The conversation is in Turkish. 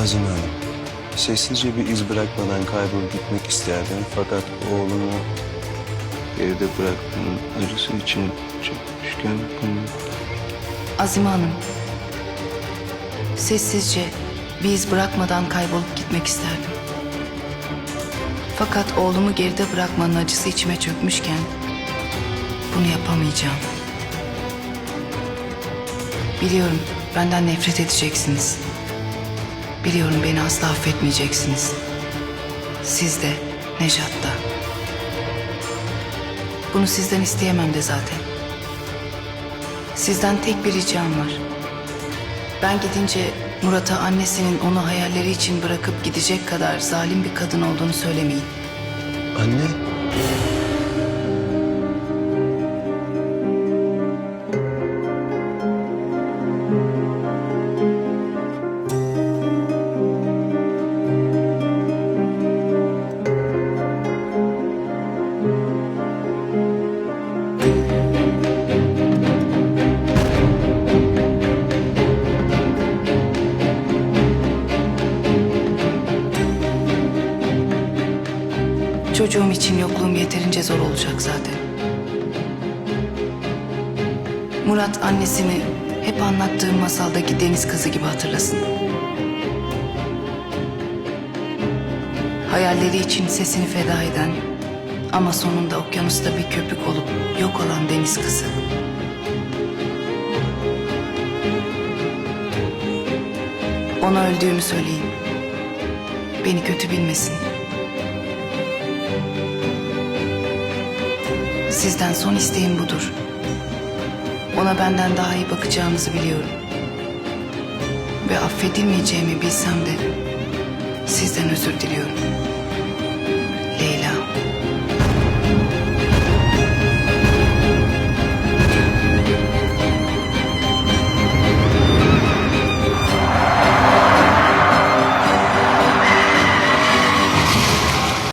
Azime Hanım, sessizce bir iz bırakmadan kaybolup gitmek isterdim. Fakat oğlumu evde bıraktığım acısı için çekmişken bunu... Azime Hanım. Sessizce bir iz bırakmadan kaybolup gitmek isterdim. Fakat oğlumu geride bırakmanın acısı içime çökmüşken bunu yapamayacağım. Biliyorum benden nefret edeceksiniz. Biliyorum beni asla affetmeyeceksiniz. Siz de, Nejat da. Bunu sizden isteyemem de zaten. Sizden tek bir ricam var. Ben gidince Murat'a annesinin onu hayalleri için bırakıp gidecek kadar zalim bir kadın olduğunu söylemeyin. Anne, Çocuğum için yokluğum yeterince zor olacak zaten. Murat annesini hep anlattığım masaldaki deniz kızı gibi hatırlasın. Hayalleri için sesini feda eden ama sonunda okyanusta bir köpük olup yok olan deniz kızı. Ona öldüğümü söyleyin. Beni kötü bilmesin. Sizden son isteğim budur. Ona benden daha iyi bakacağınızı biliyorum. Ve affedilmeyeceğimi bilsem de sizden özür diliyorum. Leyla.